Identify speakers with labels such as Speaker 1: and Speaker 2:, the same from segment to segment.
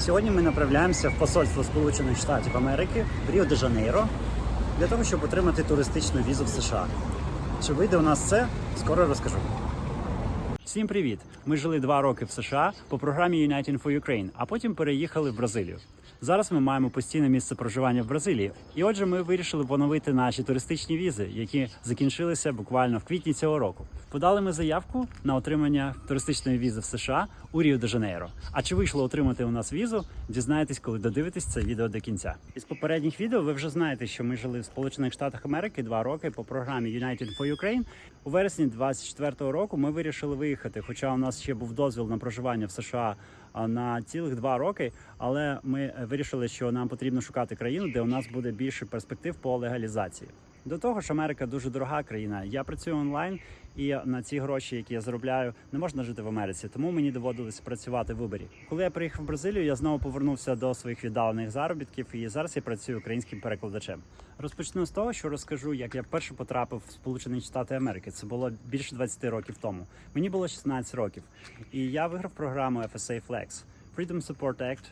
Speaker 1: Сьогодні ми направляємося в посольство Сполучених Штатів Америки в Ріо де Жанейро для того, щоб отримати туристичну візу в США. Чи вийде у нас це? Скоро розкажу. Всім привіт! Ми жили два роки в США по програмі United for Ukraine, а потім переїхали в Бразилію. Зараз ми маємо постійне місце проживання в Бразилії, і отже, ми вирішили поновити наші туристичні візи, які закінчилися буквально в квітні цього року. Подали ми заявку на отримання туристичної візи в США у Ріо де Жанейро. А чи вийшло отримати у нас візу? Дізнаєтесь, коли додивитесь це відео до кінця. Із попередніх відео ви вже знаєте, що ми жили в Сполучених Штатах Америки два роки по програмі United for Ukraine. У вересні 24-го року ми вирішили виїхати. Хоча у нас ще був дозвіл на проживання в США на цілих два роки. Але ми е, вирішили, що нам потрібно шукати країну, де у нас буде більше перспектив по легалізації. До того ж, Америка дуже дорога країна. Я працюю онлайн, і на ці гроші, які я заробляю, не можна жити в Америці. Тому мені доводилось працювати в Uber. Коли я приїхав в Бразилію, я знову повернувся до своїх віддалених заробітків, і зараз я працюю українським перекладачем. Розпочну з того, що розкажу, як я вперше потрапив в Сполучені Штати Америки. Це було більше 20 років тому. Мені було 16 років, і я виграв програму FSA Flex Freedom Support Act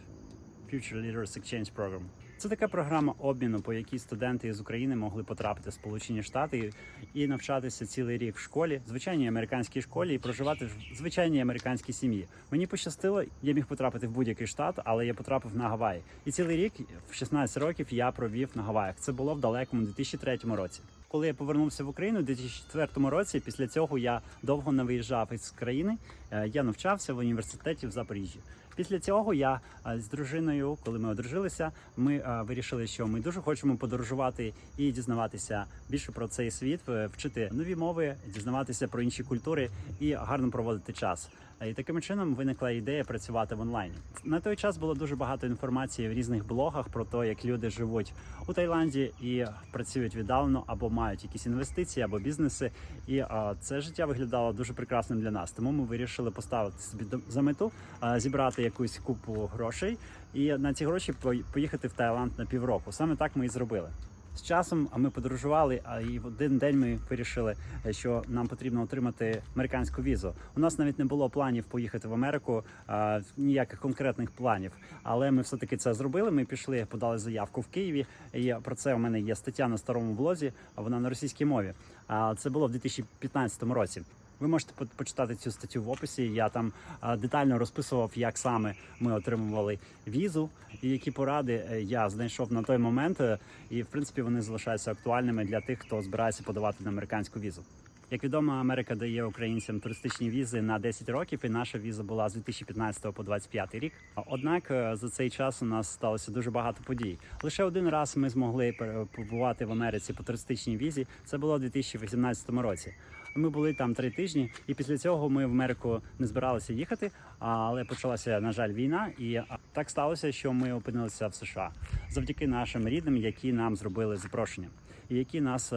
Speaker 1: Future Leaders Exchange Program. Це така програма обміну, по якій студенти з України могли потрапити в Сполучені Штати і, навчатися цілий рік в школі, звичайній американській школі, і проживати в звичайній американській сім'ї. Мені пощастило, я міг потрапити в будь-який штат, але я потрапив на Гаваї. І цілий рік, в 16 років, я провів на Гаваях. Це було в далекому 2003 році. Коли я повернувся в Україну у 2004 році, після цього я довго не виїжджав із країни. Е, Я навчався в університеті в Запоріжжі. Після цього я е, з дружиною, коли ми одружилися, ми е, вирішили, що ми дуже хочемо подорожувати і дізнаватися більше про цей світ, вчити нові мови, дізнаватися про інші культури і гарно проводити час. Е, І таким чином виникла ідея працювати в онлайні. На той час було дуже багато інформації в різних блогах про те, як люди живуть у Таїланді і працюють віддалено або мають якісь інвестиції або бізнеси. І а, це життя виглядало дуже прекрасним для нас. Тому ми вирішили поставити собі за мету а, зібрати якусь купу грошей і на ці гроші по- поїхати в Таїланд на півроку. Саме так ми і зробили. З часом ми подорожували, а і в один день ми вирішили, е, що нам потрібно отримати американську візу. У нас навіть не було планів поїхати в Америку, а, ніяких конкретних планів. Але ми все таки це зробили. Ми пішли, подали заявку в Києві. І про це у мене є стаття на старому блозі. Вона на російській мові. А це було в 2015 році. Ви можете по- почитати цю статтю в описі. Я там детально розписував, як саме ми отримували візу і які поради е, я знайшов на той момент. Е, І в принципі вони залишаються актуальними для тих, хто збирається подавати на американську візу. Як відомо, Америка дає українцям туристичні візи на 10 років, і наша віза була з 2015 по 2025 рік. Однак е, за цей час у нас сталося дуже багато подій. Лише один раз ми змогли побувати в Америці по туристичній візі. Це було у 2018 році. Ми були там три тижні, і після цього ми в Америку не збиралися їхати. Але почалася на жаль війна, і так сталося, що ми опинилися в США завдяки нашим рідним, які нам зробили запрошення, і які нас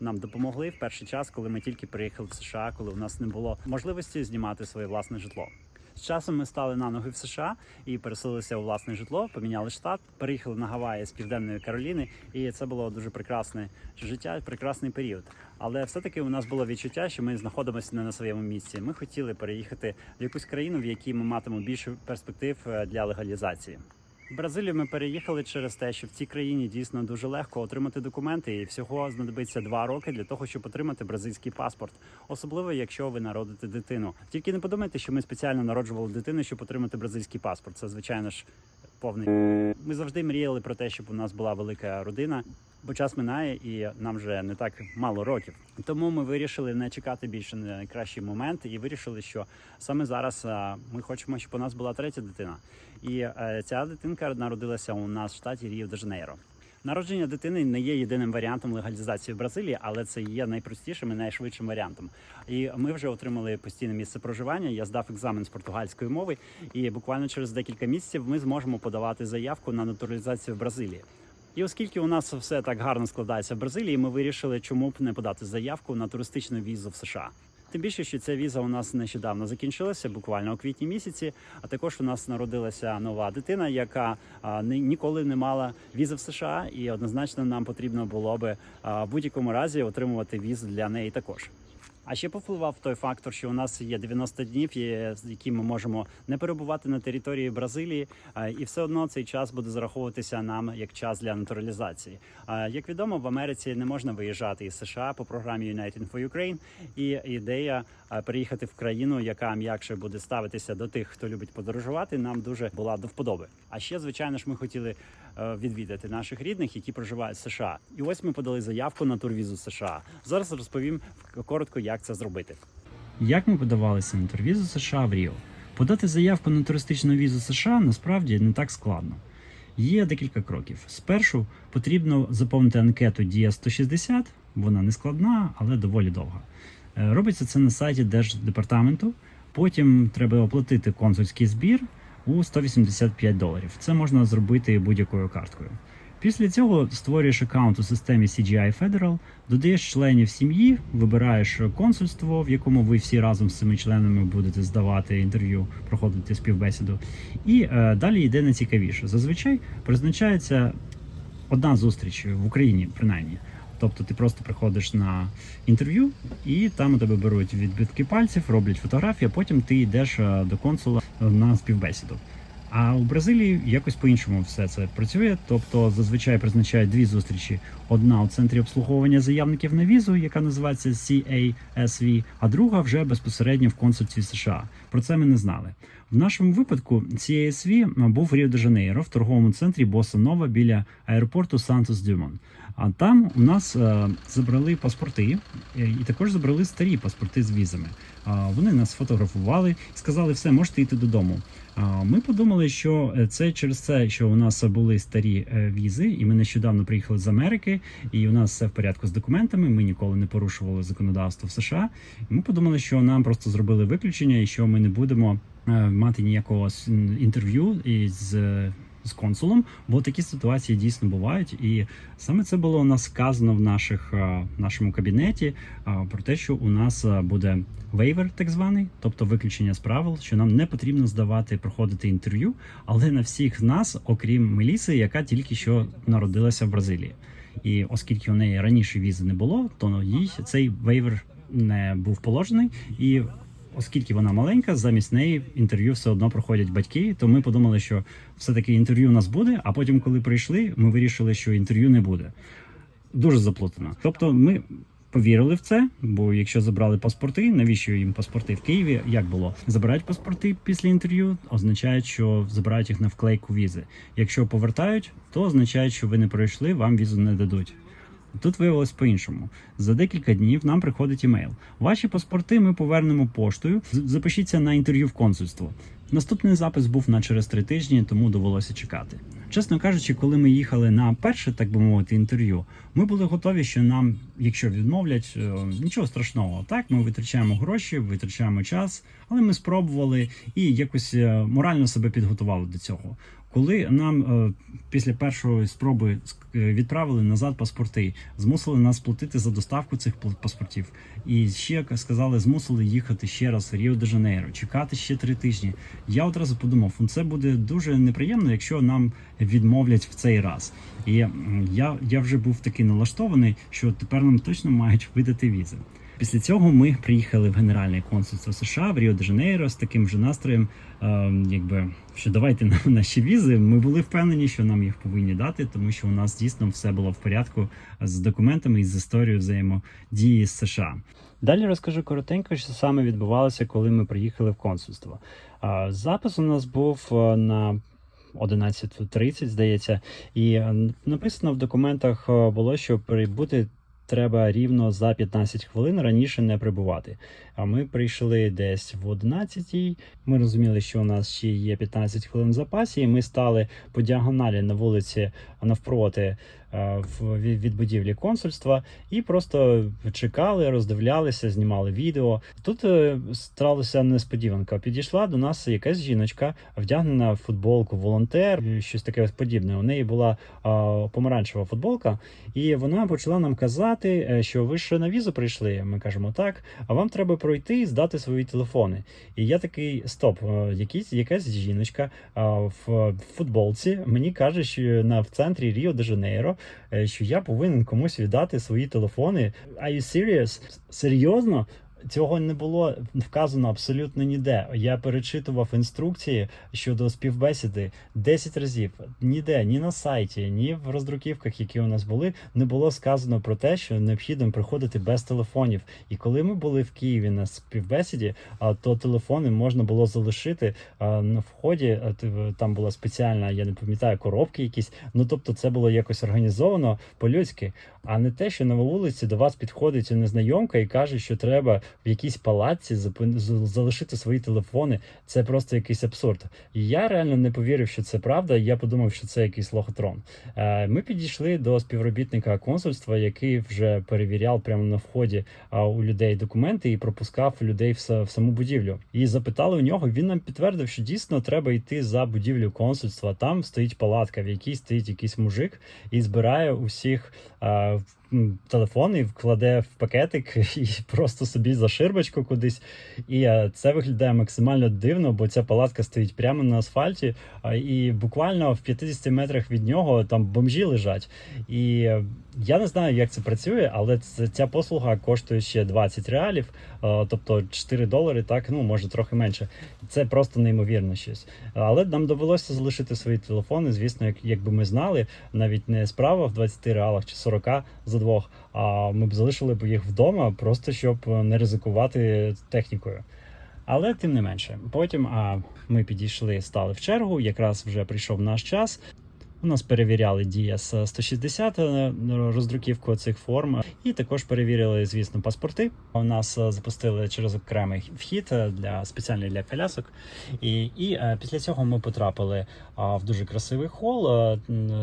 Speaker 1: нам допомогли в перший час, коли ми тільки приїхали в США, коли у нас не було можливості знімати своє власне житло. З часом ми стали на ноги в США і переселилися у власне житло, поміняли штат, переїхали на Гаваї з південної Кароліни, і це було дуже прекрасне життя, прекрасний період. Але все-таки у нас було відчуття, що ми знаходимося не на своєму місці. Ми хотіли переїхати в якусь країну, в якій ми матимемо більше перспектив е, для легалізації. В Бразилію ми переїхали через те, що в цій країні дійсно дуже легко отримати документи, і всього знадобиться два роки для того, щоб отримати бразильський паспорт, особливо якщо ви народите дитину. Тільки не подумайте, що ми спеціально народжували дитину, щоб отримати бразильський паспорт. Це звичайно ж повний. Ми завжди мріяли про те, щоб у нас була велика родина. Бо час минає і нам вже не так мало років. Тому ми вирішили не чекати більше на найкращий момент і вирішили, що саме зараз ми хочемо, щоб у нас була третя дитина. І е, ця дитинка народилася у нас в штаті Ріо де Жанейро. Народження дитини не є єдиним варіантом легалізації в Бразилії, але це є найпростішим і найшвидшим варіантом. І ми вже отримали постійне місце проживання. Я здав екзамен з португальської мови, і буквально через декілька місяців ми зможемо подавати заявку на натуралізацію в Бразилії. І оскільки у нас все так гарно складається в Бразилії, ми вирішили, чому б не подати заявку на туристичну візу в США. Тим більше, що ця віза у нас нещодавно закінчилася, буквально у квітні місяці. А також у нас народилася нова дитина, яка а, ні- ніколи не мала візи в США, і однозначно нам потрібно було би в будь-якому разі отримувати візу для неї також. А ще повпливав той фактор, що у нас є 90 днів, з які ми можемо не перебувати на території Бразилії, і все одно цей час буде зараховуватися нам як час для натуралізації. Як відомо, в Америці не можна виїжджати із США по програмі United for Ukraine, і ідея переїхати в країну, яка м'якше буде ставитися до тих, хто любить подорожувати, нам дуже була до вподоби. А ще, звичайно ж, ми хотіли відвідати наших рідних, які проживають в США. І ось ми подали заявку на турвізу США. Зараз розповім коротко, як це зробити. Як ми подавалися на турвізу США в Ріо? Подати заявку на туристичну візу США насправді не так складно. Є декілька кроків. Спершу потрібно заповнити анкету Дія 160, вона не складна, але доволі довга. Е, Робиться це на сайті Держдепартаменту. Потім треба оплатити консульський збір у 185 доларів. Це можна зробити будь-якою карткою. Після цього створюєш аккаунт у системі CGI Federal, додаєш членів сім'ї, вибираєш консульство, в якому ви всі разом з цими членами будете здавати інтерв'ю, проходити співбесіду. І е, далі йде найцікавіше. Зазвичай призначається одна зустріч в Україні, принаймні. Тобто ти просто приходиш на інтерв'ю, і там у тебе беруть відбитки пальців, роблять фотографії, а потім ти йдеш е, до консула на співбесіду. А у Бразилії якось по-іншому все це працює. Тобто зазвичай призначають дві зустрічі: одна у центрі обслуговування заявників на візу, яка називається CASV, а друга вже безпосередньо в консульстві США. Про це ми не знали. В нашому випадку CASV був в Ріо-де-Жанейро в торговому центрі Боса Нова біля аеропорту Сантос Дюмон. А там у нас е, забрали паспорти е, і також забрали старі паспорти з візами. А, вони нас фотографували і сказали, все, можете йти додому. Ми подумали, що е, це через це, що у нас були старі е, візи, і ми нещодавно приїхали з Америки, і у нас все в порядку з документами. Ми ніколи не порушували законодавство в США. І ми подумали, що нам просто зробили виключення, і що ми не будемо е, мати ніякого інтерв'ю із. З консулом, бо такі ситуації дійсно бувають, і саме це було у нас сказано в наших е, нашому кабінеті е, про те, що у нас е, буде вейвер, так званий, тобто виключення з правил, що нам не потрібно здавати проходити інтерв'ю, але на всіх нас, окрім Меліси, яка тільки що народилася в Бразилії. І оскільки у неї раніше візи не було, то їй цей вейвер не був положений і. Оскільки вона маленька, замість неї інтерв'ю все одно проходять батьки. То ми подумали, що все-таки інтерв'ю у нас буде. А потім, коли прийшли, ми вирішили, що інтерв'ю не буде. Дуже заплутано. Тобто, ми повірили в це, бо якщо забрали паспорти, навіщо їм паспорти в Києві? Як було? Забирають паспорти після інтерв'ю, означає, що забирають їх на вклейку візи. Якщо повертають, то означає, що ви не пройшли, вам візу не дадуть. Тут виявилось по-іншому. За декілька днів нам приходить імейл. Ваші паспорти ми повернемо поштою. Запишіться на інтерв'ю в консульство. Наступний запис був на через три тижні, тому довелося чекати. Чесно кажучи, коли ми їхали на перше, так би мовити, інтерв'ю, ми були готові, що нам, якщо відмовлять, е, нічого страшного. Так, ми витрачаємо гроші, витрачаємо час, але ми спробували і якось е, морально себе підготували до цього. Коли нам е, після першої спроби е, відправили назад паспорти, змусили нас платити за доставку цих паспортів, і ще сказали, змусили їхати ще раз в Ріо де Жанейро, чекати ще три тижні. Я одразу подумав, «Ну, це буде дуже неприємно, якщо нам відмовлять в цей раз. І я, я вже був такий налаштований, що тепер нам точно мають видати візи. Після цього ми приїхали в Генеральне консульство США в Ріо де Жанейро з таким же настроєм, е, якби що давайте нам наші візи. Ми були впевнені, що нам їх повинні дати, тому що у нас дійсно все було в порядку з документами і з історією взаємодії з США. Далі розкажу коротенько, що саме відбувалося, коли ми приїхали в консульство. Запис у нас був е, на 11.30, здається, і е, написано в документах е, було, що прибути треба рівно за 15 хвилин раніше не прибувати. А ми прийшли десь в 11 Ми розуміли, що у нас ще є 15 хвилин в запасі, і ми стали по діагоналі на вулиці навпроти від від будівлі консульства і просто чекали, роздивлялися, знімали відео. Тут е, сталася несподіванка. Підійшла до нас якась жіночка, вдягнена в футболку волонтер, е, щось таке подібне. У неї була помаранчева футболка, і вона почала нам казати, е, що ви ж на візу прийшли. Ми кажемо так, а вам треба пройти і здати свої телефони. І я такий стоп, е, якісь якась жіночка в футболці мені каже, що на в центрі Ріо де Жанейро, е, що я повинен комусь віддати свої телефони. Are you serious? Серйозно? Цього не було вказано абсолютно ніде. Я перечитував інструкції щодо співбесіди 10 разів. Ніде, ні на сайті, ні в роздруківках, які у нас були, не було сказано про те, що необхідно приходити без телефонів. І коли ми були в Києві на співбесіді, то телефони можна було залишити на вході. Там була спеціальна, я не пам'ятаю, коробки якісь. Ну тобто, це було якось організовано по-людськи, а не те, що на вулиці до вас підходить незнайомка і каже, що треба в якійсь палаці залишити свої телефони. Це просто якийсь абсурд. І я реально не повірив, що це правда. Я подумав, що це якийсь лохотрон. Е, Ми підійшли до співробітника консульства, який вже перевіряв прямо на вході у людей документи і пропускав людей в саму будівлю. І запитали у нього. Він нам підтвердив, що дійсно треба йти за будівлю консульства. Там стоїть палатка, в якій стоїть якийсь мужик і збирає усіх. Телефон і вкладе в пакетик і просто собі за ширбочку кудись. І е, це виглядає максимально дивно, бо ця палатка стоїть прямо на асфальті, і буквально в 50 метрах від нього там бомжі лежать. І е, я не знаю, як це працює, але ця послуга коштує ще 20 реалів, е, тобто 4 долари, так ну може трохи менше. Це просто неймовірно щось. Але нам довелося залишити свої телефони. Звісно, як, якби ми знали, навіть не справа в 20 реалах чи 40 за двох. А ми б залишили б їх вдома, просто щоб не ризикувати технікою. Але тим не менше, потім а, ми підійшли, стали в чергу. Якраз вже прийшов наш час. У нас перевіряли Діас 160 е, роздруківку цих форм, і також перевірили, звісно, паспорти. У нас е, запустили через окремий вхід е, для спеціальний для колясок. І, і після цього ми потрапили в дуже красивий хол,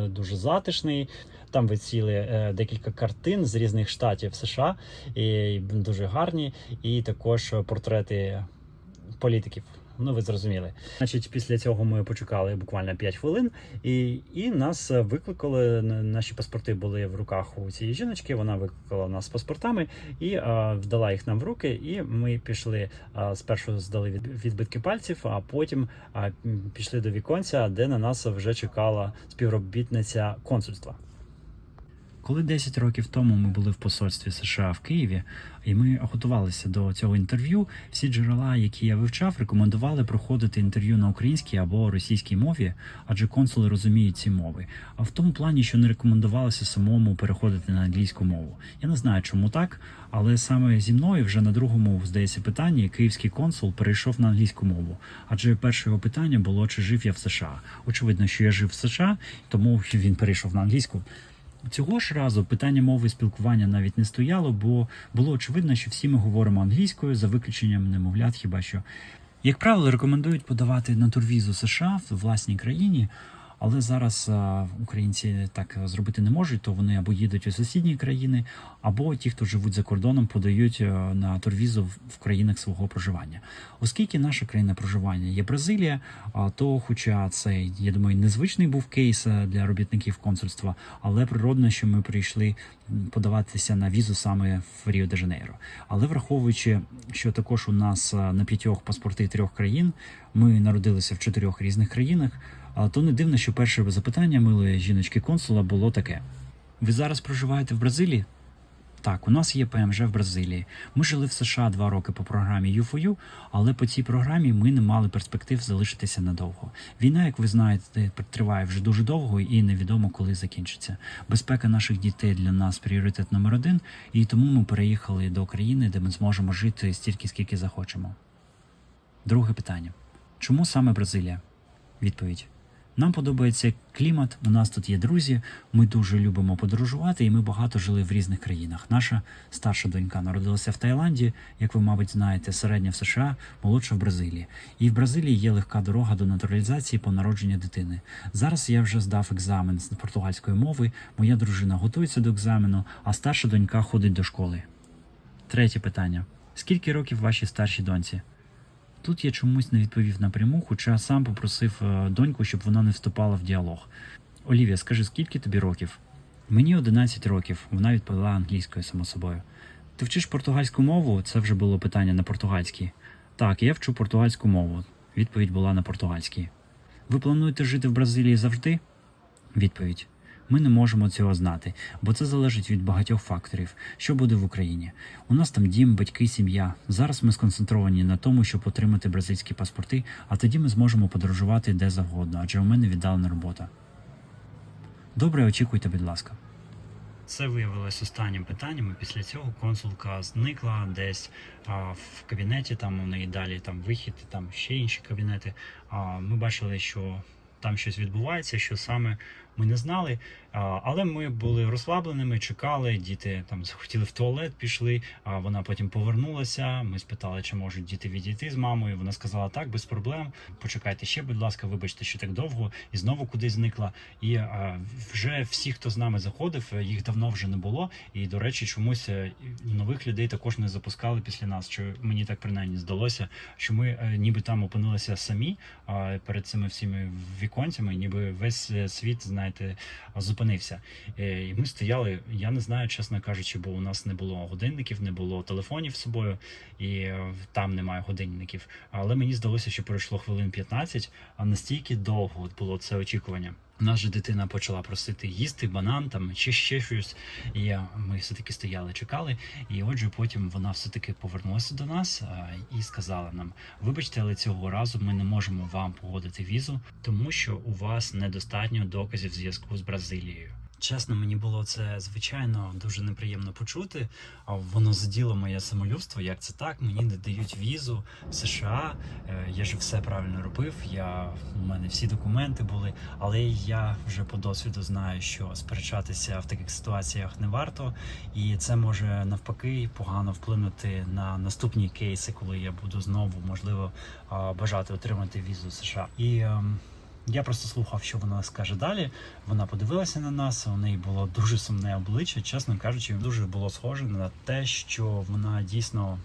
Speaker 1: дуже затишний. Там висіли декілька картин з різних штатів США, і дуже гарні, і також портрети політиків. Ну, ви зрозуміли. Значить, після цього ми почекали буквально 5 хвилин, і, і нас викликали. Наші паспорти були в руках у цієї жіночки. Вона викликала нас з паспортами і а, вдала їх нам в руки. І ми пішли а, спершу здали від, відбитки пальців, а потім а, пішли до віконця, де на нас вже чекала співробітниця консульства. Коли 10 років тому ми були в посольстві США в Києві, і ми готувалися до цього інтерв'ю, всі джерела, які я вивчав, рекомендували проходити інтерв'ю на українській або російській мові, адже консули розуміють ці мови. А в тому плані, що не рекомендувалося самому переходити на англійську мову. Я не знаю, чому так, але саме зі мною вже на другому, здається, питанні київський консул перейшов на англійську мову. Адже перше його питання було, чи жив я в США. Очевидно, що я жив в США, тому він перейшов на англійську. Цього ж разу питання мови спілкування навіть не стояло, бо було очевидно, що всі ми говоримо англійською за виключенням немовлят, хіба що. Як правило, рекомендують подавати натурвізу США в власній країні, але зараз українці так зробити не можуть, то вони або їдуть у сусідні країни, або ті, хто живуть за кордоном, подають е, на турвізу в- країнах свого проживання. Оскільки наша країна проживання є Бразилія, то, хоча це, я думаю, незвичний був кейс е, для робітників консульства, але природно, що ми прийшли подаватися на візу саме в Ріо де Жанейро. Але враховуючи, що також у нас е, на п'ятьох паспорти трьох країн, ми народилися в чотирьох різних країнах, а, то не дивно, що перше запитання милої жіночки консула було таке: Ви зараз проживаєте в Бразилії? Так, у нас є ПМЖ в Бразилії. Ми жили в США два роки по програмі U4U, але по цій програмі ми не мали перспектив залишитися надовго. Війна, як ви знаєте, триває вже дуже довго і невідомо, коли закінчиться. Безпека наших дітей для нас пріоритет номер один, і тому ми переїхали до країни, де ми зможемо жити стільки, скільки захочемо. Друге питання: чому саме Бразилія? Відповідь. Нам подобається клімат, у нас тут є друзі, ми дуже любимо подорожувати, і ми багато жили в різних країнах. Наша старша донька народилася в Таїланді, як ви, мабуть, знаєте, середня в США, молодша в Бразилії. І в Бразилії є легка дорога до натуралізації по народженню дитини. Зараз я вже здав екзамен з португальської мови, моя дружина готується до екзамену, а старша донька ходить до школи. Третє питання: скільки років вашій старшій доньці? Тут я чомусь не відповів напряму, хоча сам попросив е, доньку, щоб вона не вступала в діалог. Олівія, скажи, скільки тобі років? Мені 11 років, вона відповіла англійською, само собою. Ти вчиш португальську мову? Це вже було питання на португальській. Так, я вчу португальську мову. Відповідь була на португальській. Ви плануєте жити в Бразилії завжди? Відповідь.
Speaker 2: Ми не можемо цього знати, бо це залежить від багатьох факторів, що буде в Україні. У нас там дім, батьки, сім'я. Зараз ми сконцентровані на тому, щоб отримати бразильські паспорти, а тоді ми зможемо подорожувати де завгодно, адже у мене віддалена робота. Добре, очікуйте, будь ласка. Це виявилось останнім питанням. і Після цього консулка зникла десь а, в кабінеті. Там у неї далі там вихід, там ще інші кабінети. А, ми бачили, що там щось відбувається, що саме ми не знали. Але ми були розслабленими, чекали. Діти там захотіли в туалет, пішли. А вона потім повернулася. Ми спитали, чи можуть діти відійти з мамою. Вона сказала так, без проблем. Почекайте ще, будь ласка, вибачте, що так довго, і знову кудись зникла. І вже всі, хто з нами заходив, їх давно вже не було. І до речі, чомусь е, нових людей також не запускали після нас. Що мені так принаймні здалося, що ми е, ніби там опинилися самі перед цими всіми віконцями, ніби весь е, світ, знаєте, зупинився. Е, І ми стояли. Я не знаю, чесно кажучи, бо у нас не було годинників, не було телефонів з собою, і е, там немає годинників. Але мені здалося, що пройшло хвилин 15, а настільки довго було це очікування. Же дитина почала просити їсти банан там чи ще щось. І ми все таки стояли, чекали. І отже, потім вона все таки повернулася до нас і сказала нам: вибачте, але цього разу ми не можемо вам погодити візу, тому що у вас недостатньо доказів зв'язку з Бразилією. Чесно, мені було це звичайно дуже неприємно почути. А воно заділо моє самолюбство. Як це так? Мені не дають візу в США. Е, Я ж все правильно робив. Я у мене всі документи були, але я вже по досвіду знаю, що сперечатися в таких ситуаціях не варто, і це може навпаки погано вплинути на наступні кейси, коли я буду знову можливо бажати отримати візу в США. І ем, я просто слухав, що вона скаже далі. Вона подивилася на нас. У неї було дуже сумне обличчя. Чесно кажучи, дуже було схоже на те, що вона дійсно.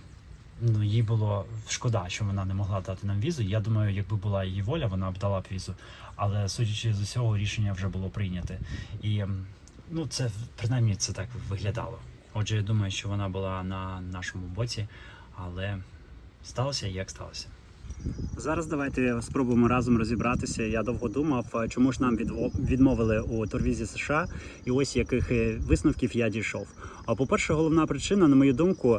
Speaker 2: Ну, їй було шкода, що вона не могла дати нам візу. Я думаю, якби була її воля, вона б дала б візу. Але судячи з усього, рішення вже було прийняте. І ну, це принаймні це так виглядало. Отже, я думаю, що вона була на нашому боці, але сталося як сталося.
Speaker 1: Зараз давайте спробуємо разом розібратися. Я довго думав, чому ж нам відмовили у турвізі США, і ось яких е, висновків я дійшов. А по-перше, головна причина, на мою думку,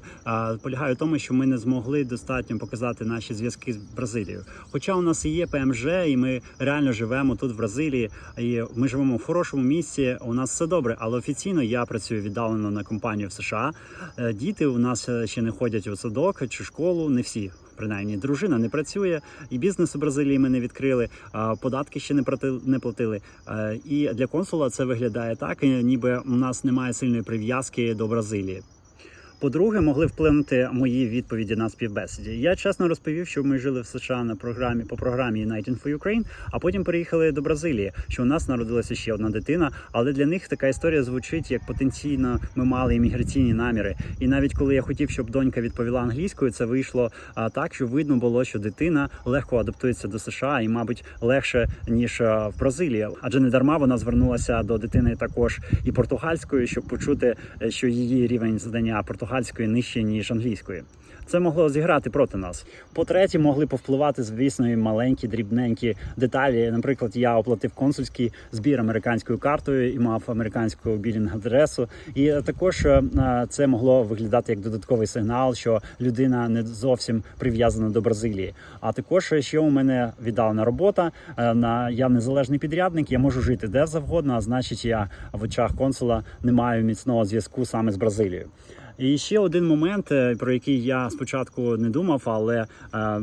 Speaker 1: полягає в тому, що ми не змогли достатньо показати наші зв'язки з Бразилією. Хоча у нас і є ПМЖ, і ми реально живемо тут в Бразилії, і ми живемо в хорошому місці. У нас все добре, але офіційно я працюю віддалено на компанію в США. Е, Діти у нас е, ще не ходять у садок чи школу, не всі. Принаймні, дружина не працює, і бізнес у Бразилії ми не відкрили, податки ще не платили, не платили. Е, І для консула це виглядає так, е, ніби у нас немає сильної прив'язки до Бразилії. По-друге, могли вплинути мої відповіді на співбесіді. Я чесно розповів, що ми жили в США на програмі по програмі United for Ukraine, а потім переїхали до Бразилії. Що у нас народилася ще одна дитина, але для них така історія звучить як потенційно ми мали імміграційні наміри. І навіть коли я хотів, щоб донька відповіла англійською, це вийшло а, так, що видно було, що дитина легко адаптується до США і, мабуть, легше ніж а, в Бразилії. Адже не дарма вона звернулася до дитини також і португальською, щоб почути, е, що її рівень знання португальської нижче ніж англійської. Це могло зіграти проти нас. По-третє, могли повпливати, звісно, і маленькі дрібненькі деталі. Наприклад, я оплатив консульський збір американською картою і мав американську білінг адресу. І також е, це могло виглядати як додатковий сигнал, що людина не зовсім прив'язана до Бразилії. А також ще у мене віддалена робота. е, На я незалежний підрядник, я можу жити де завгодно. А значить, я в очах консула не маю міцного зв'язку саме з Бразилією. І ще один момент, е, про який я спочатку не думав, але е,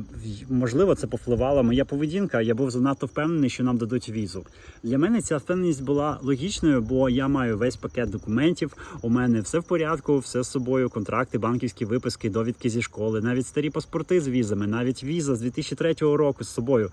Speaker 1: можливо це повпливала моя поведінка. Я був занадто впевнений, що нам дадуть візу. Для мене ця впевненість була логічною, бо я маю весь пакет документів. У мене все в порядку, все з собою, контракти, банківські виписки, довідки зі школи, навіть старі паспорти з візами, навіть віза з 2003 року з собою.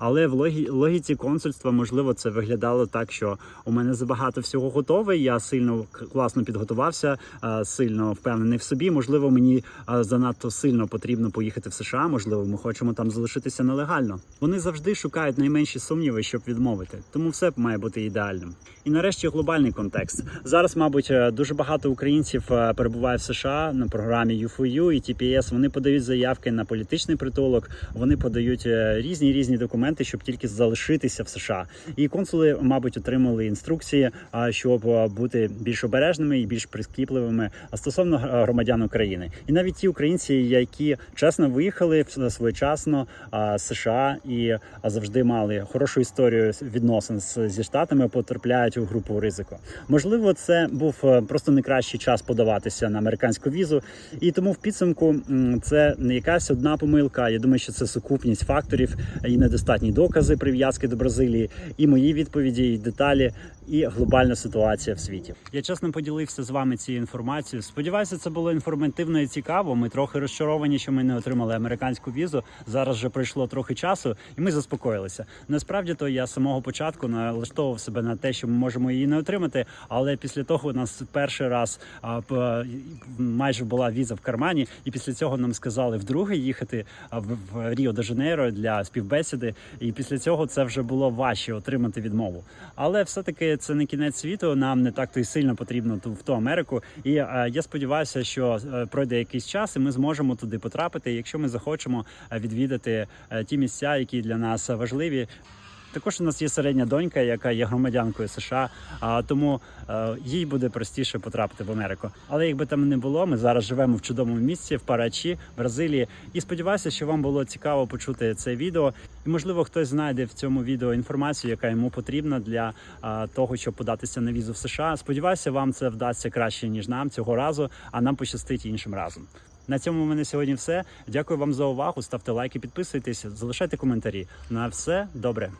Speaker 1: Але в логі- логіці консульства, можливо, це виглядало так, що у мене забагато всього готове. Я сильно класно підготувався, е, сильно впевнений в собі. Можливо, мені е, занадто сильно потрібно поїхати в США. Можливо, ми хочемо там залишитися нелегально. Вони завжди шукають найменші сумніви, щоб відмовити. Тому все має бути ідеальним. І нарешті глобальний контекст. Зараз, мабуть, е, дуже багато українців перебуває в США на програмі U4U і TPS. Вони подають заявки на політичний притулок. Вони подають різні різні документи документи, щоб тільки залишитися в США. І консули, мабуть, отримали інструкції, щоб бути більш обережними і більш прискіпливими стосовно громадян України. І навіть ті українці, які чесно виїхали своєчасно з США і завжди мали хорошу історію відносин зі штатами, потрапляють у групу ризику. Можливо, це був е, просто не кращий час подаватися на американську візу, і тому в підсумку це не якась одна помилка. Я думаю, що це сукупність факторів і недостатні докази прив'язки до Бразилії, і мої відповіді, і деталі, і глобальна ситуація в світі. Я чесно поділився з вами цією інформацією. Сподіваюся, це було інформативно і цікаво. Ми трохи розчаровані, що ми не отримали американську візу. Зараз вже пройшло трохи часу, і ми заспокоїлися. Насправді то я з самого початку налаштовував себе на те, що ми можемо її не отримати. Але після того у нас перший раз а, п- майже була віза в кармані, і після цього нам сказали вдруге їхати в, в Ріо де Жанейро для співбесіди. І після цього це вже було важче отримати відмову. Але це не кінець світу. Нам не так то й сильно потрібно ту в ту Америку. І е, я сподіваюся, що е, пройде якийсь час, і ми зможемо туди потрапити, якщо ми захочемо е, відвідати ті місця, які для нас важливі. Також у нас є середня донька, яка є громадянкою США, а тому е, їй буде простіше потрапити в Америку. Але якби там не було, ми зараз живемо в чудовому місці в Парачі, Бразилії. І сподіваюся, що вам було цікаво почути це відео. І можливо, хтось знайде в цьому відео інформацію, яка йому потрібна для того, щоб податися на візу в США. Сподіваюся, вам це вдасться краще ніж нам цього разу, а нам пощастить іншим разом. На цьому в мене сьогодні все. Дякую вам за увагу. Ставте лайки, підписуйтесь, залишайте коментарі. На все добре.